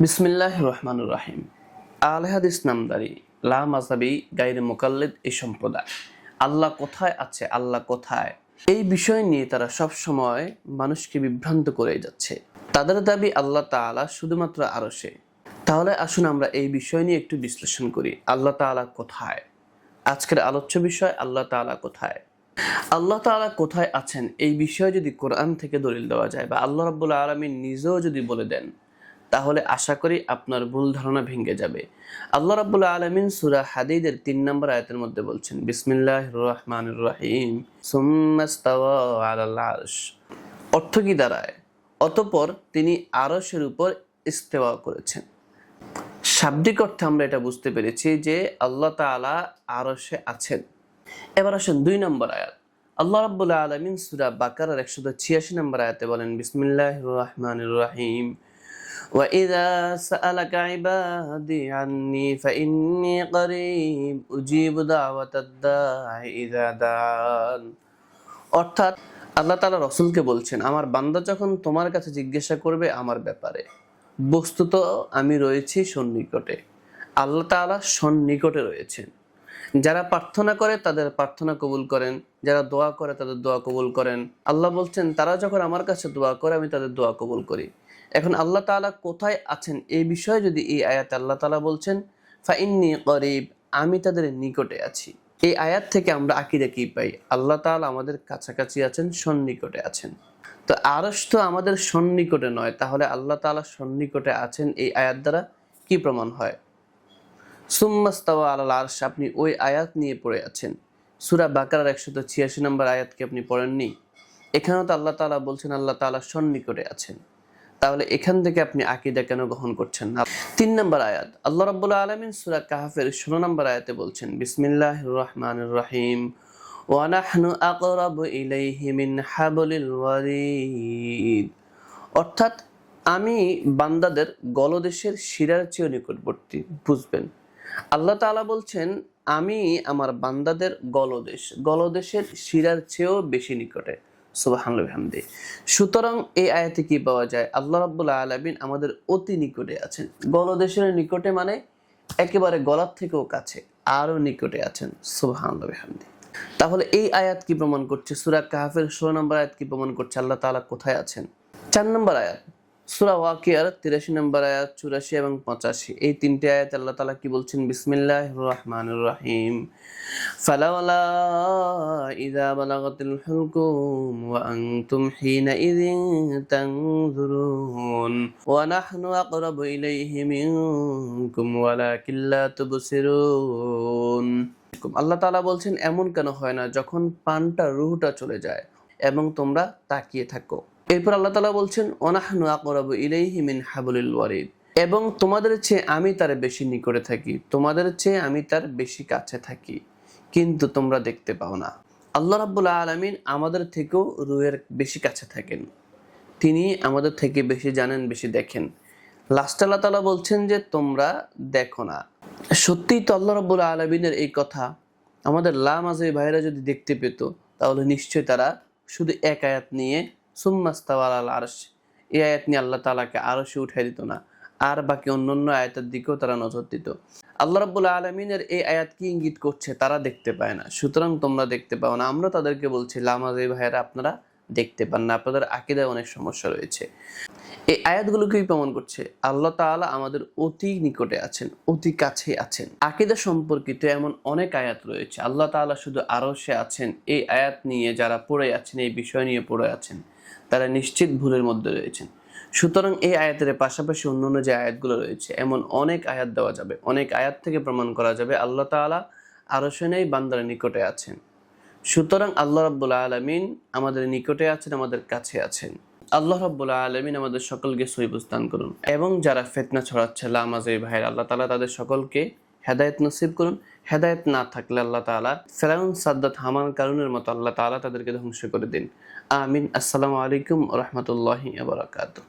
বিসমিল্লাহ রহমানুর রাহিম। আলহাদ ইসলামদারি লা মাজাবি গাইরে মোকাল্লিদ এই সম্প্রদায়। আল্লাহ কোথায় আছে, আল্লাহ কোথায়? এই বিষয় নিয়ে তারা সব সময় মানুষকে বিভ্রান্ত করে যাচ্ছে। তাদের দাবি আল্লাহ তাআলা শুধুমাত্র আরশে। তাহলে আসুন আমরা এই বিষয় নিয়ে একটু বিশ্লেষণ করি। আল্লাহ তাআলা কোথায়? আজকের আলোচ্য বিষয়, আল্লাহ তাআলা কোথায়? আল্লাহ তাআলা কোথায় আছেন? এই বিষয়ে যদি কোরআন থেকে দলিল দেওয়া যায় বা আল্লাহ রাব্বুল আলামিন নিজেও যদি বলে দেন তাহলে আশা করি আপনার ভুল ধারণা ভেঙে যাবে। আল্লাহ রাব্বুল আলামিন সূরা হাদিদের তিন নম্বর আয়াতের মধ্যে বলছেন, বিসমিল্লাহির রহমানির রহিম অর্থ কি দাঁড়ায়? অতঃপর তিনি আরশের উপর ইস্তেওয়া করেছেন। শাব্দিক অর্থে আমরা এটা বুঝতে পেরেছি যে আল্লাহ তাআলা আরশে আছেন। এবার আসেন দুই নম্বর আয়াত। আল্লাহ রাব্বুল আলামিন সূরা বাকারার 186 নম্বর আয়াতে বলেন, বিসমিল্লাহির রহমানির রহিম। وإذا سألك عبادي عني فإني قريب أجيب دعوة الداع إذا دعان অর্থাৎ আল্লাহ তাআলা রসুলকে বলছেন আমার বান্দা যখন তোমার কাছে জিজ্ঞাসা করবে আমার ব্যাপারে বস্তুত আমি রয়েছি সন্নিকটে আল্লাহ তাআলা সন্নিকটে রয়েছেন যারা প্রার্থনা করে তাদের প্রার্থনা কবুল করেন যারা দোয়া করে তাদের দোয়া কবুল করেন আল্লাহ বলছেন তারা যখন আমার কাছে দোয়া করে আমি তাদের দোয়া কবুল করি এখন আল্লাহ তাআলা কোথায় আছেন? এই বিষয়ে যদি এই আয়াতে আল্লাহ তাআলা বলছেন ফাইন্নি করিব আমি তাদের নিকটে আছি। এই আয়াত থেকে আমরা আকিদা কি পাই? আল্লাহ তাআলা আমাদের কাছাকাছি আছেন, সন্নিকটে আছেন। তো আরশ তো আমাদের সন্নিকটে নয়, তাহলে আল্লাহ তাআলা সন্নিকটে আছেন এই আয়াত দ্বারা কি প্রমাণ হয়? সুম্মাস্তাওয়া আলাল আরশ, আপনি ওই আয়াত নিয়ে পড়ে আছেন। সূরা বাকারার একশত ছিয়াশি নম্বর আয়াতকে আপনি পড়েননি? এখানেও তো আল্লাহ তাআলা বলছেন, আল্লাহ তাআলা সন্নিকটে আছেন। তাহলে এখান থেকে আপনি আকিদা কেন গ্রহণ করছেন না? তিন নম্বর আয়াত, আল্লাহ রাব্বুল আলামিন সূরা কাহাফের 16 নম্বর আয়াতে বলছেন, বিসমিল্লাহির রহমান রহিম। ওয়া নাহনু আকরাবু ইলাইহি মিন হাবলিল ওয়ারিদ অর্থাৎ আমি বান্দাদের গলদেশের শিরার চেয়েও নিকটবর্তী, বুঝবেন? আল্লাহ তাআলা বলছেন, আমি আমার বান্দাদের গলদেশ, গলদেশের শিরার চেয়েও বেশি নিকটে। সুতরাং এই আয়াতে কি পাওয়া যায়? আল্লাহ রাব্বুল আলামিন আমাদের অতি নিকটে আছেন। নিকটে মানে একেবারে গলার থেকেও কাছে নিকটে আছেন। তাহলে এই আয়াত কি প্রমাণ করছে? সুরা কাহাফের ষোলো নম্বর আয়াত কি প্রমাণ করছে? আল্লাহ তালা কোথায় আছেন? চার নম্বর আয়াত। সূরা ওয়াকিয়ার তিরাশি নম্বর আয়াত, চুরাশি এবং পঁচাশি। এই তিনটে আয়াত আল্লাহ তালা কি বলছেন? বিসমিল্লাহির রহমানির রহিম। বালাগাতিল হুলকুম ওয়া আনতুম হিনাইযিন তানজুরুন ওয়া নাহনু আকরাবু ইলাইহি মিনকুম ওয়ালাকিন লা তুবসিরুন আল্লাহ তাআলা বলছেন, এমন কেন হয় না যখন পানটা রুহটা চলে যায় এবং তোমরা তাকিয়ে থাকো? এরপর আল্লাহ তালা বলছেন অনাহনু আকরাবু ইলাইহি মিন হাবলিল ওয়ারিদ। এবং তোমাদের চেয়ে আমি তার বেশি নিকটে থাকি, তোমাদের চেয়ে আমি তার বেশি কাছে থাকি। কিন্তু তোমরা দেখতে পাও না। আল্লাহ রাব্বুল আলামিন আমাদের থেকেও রুহের বেশি কাছে থাকেন। তিনি আমাদের থেকে বেশি জানেন, বেশি দেখেন। লাস্ট আল্লাহ তালা বলছেন যে, তোমরা দেখো না। সত্যিই তো আল্লাহ রাব্বুল আলমিনের এই কথা আমাদের লা মাঝে ভাইরা যদি দেখতে পেত, তাহলে নিশ্চয়ই তারা শুধু এক আয়াত নিয়ে সুম্মাস্তাওয়াল আল আরশ, এই আয়াত নিয়ে আল্লাহ তালাকে আরশে উঠাই দিত না। আর বাকি অন্য অন্য আয়াতের দিকেও তারা নজর দিত। আল্লাহ রাব্বুল আলমিনের এই আয়াত কি ইঙ্গিত করছে তারা দেখতে পায় না। সুতরাং তোমরা দেখতে পাও না। আমরা তাদেরকে বলছি লামাজি ভাইয়েরা, আপনারা দেখতে পান না। আপনাদের আকিদায় অনেক সমস্যা রয়েছে। এই আয়াতগুলোকেই প্রমাণ করছে? আল্লাহ তাআলা আমাদের অতি নিকটে আছেন, অতি কাছে আছেন। আকিদা সম্পর্কিত এমন অনেক আয়াত রয়েছে। আল্লাহ তাআলা শুধু আরশে আছেন। এই আয়াত নিয়ে যারা পড়ে আছেন, এই বিষয় নিয়ে পড়ে আছেন, তারা নিশ্চিত ভুলের মধ্যে রয়েছেন। সুতরাং এই আয়াতের পাশাপাশি অন্যান্য যে আয়াতগুলো রয়েছে, এমন অনেক আয়াত দেওয়া যাবে, অনেক আয়াত থেকে প্রমাণ করা যাবে আল্লাহ তাআলা আরশে নেই বান্দার নিকটে আছেন। সুতরাং আল্লাহ রাব্বুল আলামিন আমাদের নিকটে আছেন, আমাদের কাছে আছেন। আল্লাহ রাব্বুল আলামিন আমাদের সকলকে সহিবস্থান করুন এবং যারা ফেতনা ছড়াচ্ছে লামাজের ভাইয়ের, আল্লাহ তাআলা তাদের সকলকে হেদায়েত নসিব করুন। হেদায়েত না থাকলে আল্লাহ তাআলা ফেরাউন সাদ্দাত হামান কারুনের মতো আল্লাহ তাআলা তাদেরকে ধ্বংস করে দিন। আমিন। আসসালামু আলাইকুম রহমতুল্লাহি বারাকাতুহু।